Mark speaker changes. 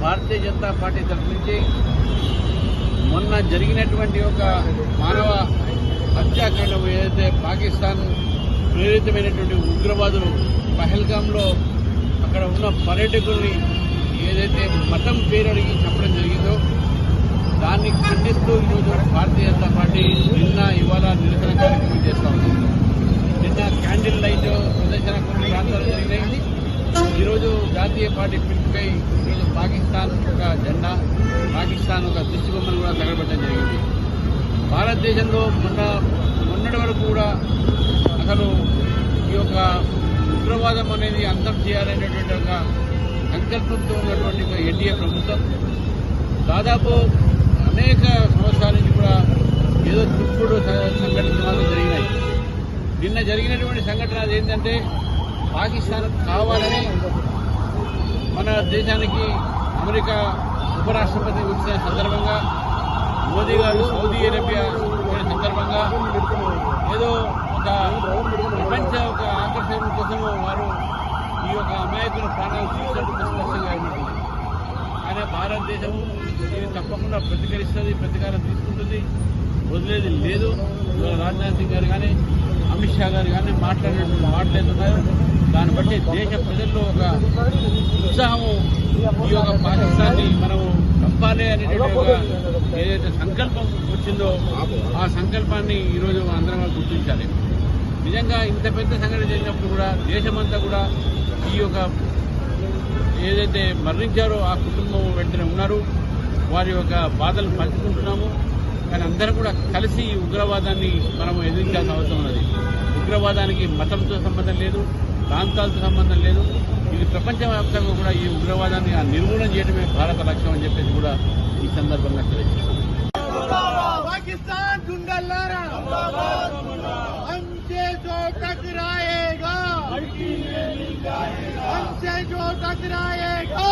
Speaker 1: Bharatiya Janata party తరఫు నుంచి మొన్న జరిగినటువంటి ఒక మానవ హత్యాకాండం ఏదైతే పాకిస్తాన్ ప్రేరితమైనటువంటి ఉగ్రవాదులు పహల్గాంలో అక్కడ ఉన్న పర్యాటకుల్ని ఏదైతే మతం పేరు అడిగి చంపడం జరిగిందో దాన్ని ఖండిస్తూ ఈరోజు భారతీయ జనతా పార్టీ నిన్న ఇవాళ నిరసన కార్యక్రమం చేస్తూ ఉంది. నిన్న క్యాండిల్ లైట్ ప్రదర్శన కొన్ని ప్రాంతాలు జరిగినాయి. ఈరోజు జాతీయ పార్టీ పిలుపుపై ఈరోజు పాకిస్తాన్ ఒక జెండా పాకిస్తాన్ ఒక దిష్టిబొమ్మను కూడా తగలబెట్టడం జరిగింది. భారతదేశంలో మొన్న మొన్నటి వరకు కూడా అసలు ఈ యొక్క ఉగ్రవాదం అనేది అంతం చేయాలనేటువంటి ఒక సంకల్పంతో ఉన్నటువంటి ఎన్డీఏ ప్రభుత్వం. దాదాపు అనేక సంవత్సరాల నుంచి కూడా ఏదో తుప్పుడు సంఘటనలు జరిగినాయి నిన్న జరిగినటువంటి సంఘటన అది ఏంటంటే పాకిస్తాన్ కావాలని మన దేశానికి అమెరికా ఉపరాష్ట్రపతి వచ్చిన సందర్భంగా మోదీ గారు సౌదీ అరేబియా సందర్భంగా ఏదో ఒక ప్రపంచ ఒక ఆకర్షణ కోసము వారు ఈ యొక్క అమాయకుల ప్రాణాలు తీసినట్టు స్పష్టంగా ఆయన భారతదేశం ఇది తప్పకుండా ప్రతికరిస్తుంది ప్రతీకారం తీసుకుంటుంది. వదిలేది లేదు. రాజ్నాథ్ సింగ్ గారు కానీ అమిత్ షా గారు కానీ మాట్లాడినటువంటి మాట్లాడుతున్నారు దాన్ని బట్టి దేశ ప్రజల్లో ఒక ఉత్సాహము ఈ యొక్క పాకిస్తాన్ని మనము చంపాలి అనేటువంటి ఒక ఏదైతే సంకల్పం వచ్చిందో ఆ సంకల్పాన్ని ఈరోజు అందరం గుర్తించాలి. నిజంగా ఇంత పెద్ద సంఘటన జరిగినప్పుడు కూడా దేశమంతా కూడా ఈ యొక్క ఏదైతే మరణించారో ఆ కుటుంబం వెంటనే ఉన్నారు. వారి యొక్క బాధలు పంచుకుంటున్నాము కానీ అందరూ కూడా కలిసి ఉగ్రవాదాన్ని మనం ఎదిరించాల్సిన అవసరం ఉన్నది. ఉగ్రవాదానికి మతంతో సంబంధం లేదు. ప్రాంతాలతో సంబంధం లేదు ఇది ప్రపంచవ్యాప్తంగా కూడా ఈ ఉగ్రవాదాన్ని ఆ నిర్మూలన చేయడమే భారత లక్ష్యం అని చెప్పేసి కూడా ఈ సందర్భంగా తెలియజేస్తాం
Speaker 2: पाकिस्तान झुंडल्लारा हमसे जो टकराएगा हमसे जो टकराएगा